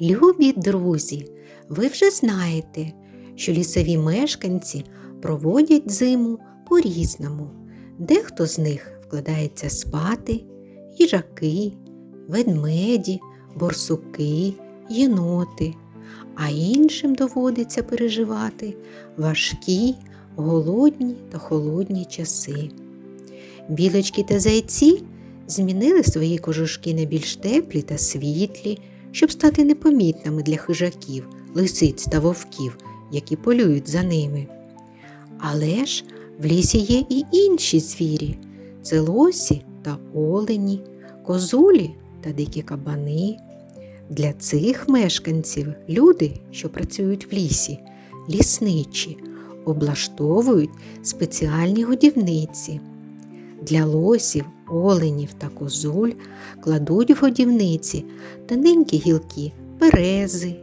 Любі друзі, ви вже знаєте, що лісові мешканці проводять зиму по-різному. Дехто з них вкладається спати, їжаки, ведмеді, борсуки, єноти, а іншим доводиться переживати важкі, голодні та холодні часи. Білочки та зайці змінили свої кожушки на більш теплі та світлі, щоб стати непомітними для хижаків, лисиць та вовків, які полюють за ними. Але ж в лісі є і інші звірі це лосі та олені, козулі та дикі кабани. Для цих мешканців люди, що працюють в лісі, лісничі, облаштовують спеціальні годівниці. Для лосів, оленів та козуль кладуть в годівниці тоненькі гілки берези,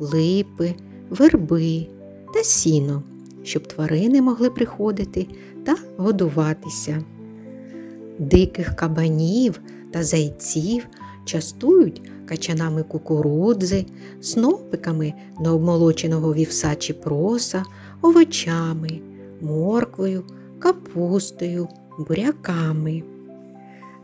липи, верби та сіно, щоб тварини могли приходити та годуватися. Диких кабанів та зайців частують качанами кукурудзи, снопиками необмолоченого вівса чи проса, овочами, морквою, капустою, буряками.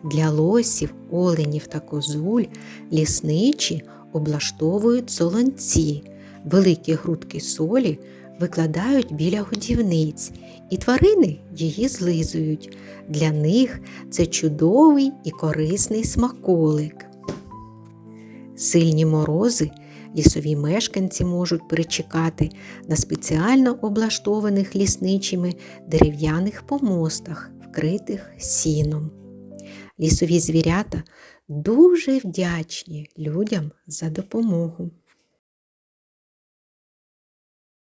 Для лосів, оленів та козуль лісничі облаштовують солонці, великі грудки солі викладають біля годівниць, і тварини її злизують. Для них це чудовий і корисний смаколик. Сильні морози лісові мешканці можуть перечекати на спеціально облаштованих лісничими дерев'яних помостах, вкритих сіном. Лісові звірята дуже вдячні людям за допомогу.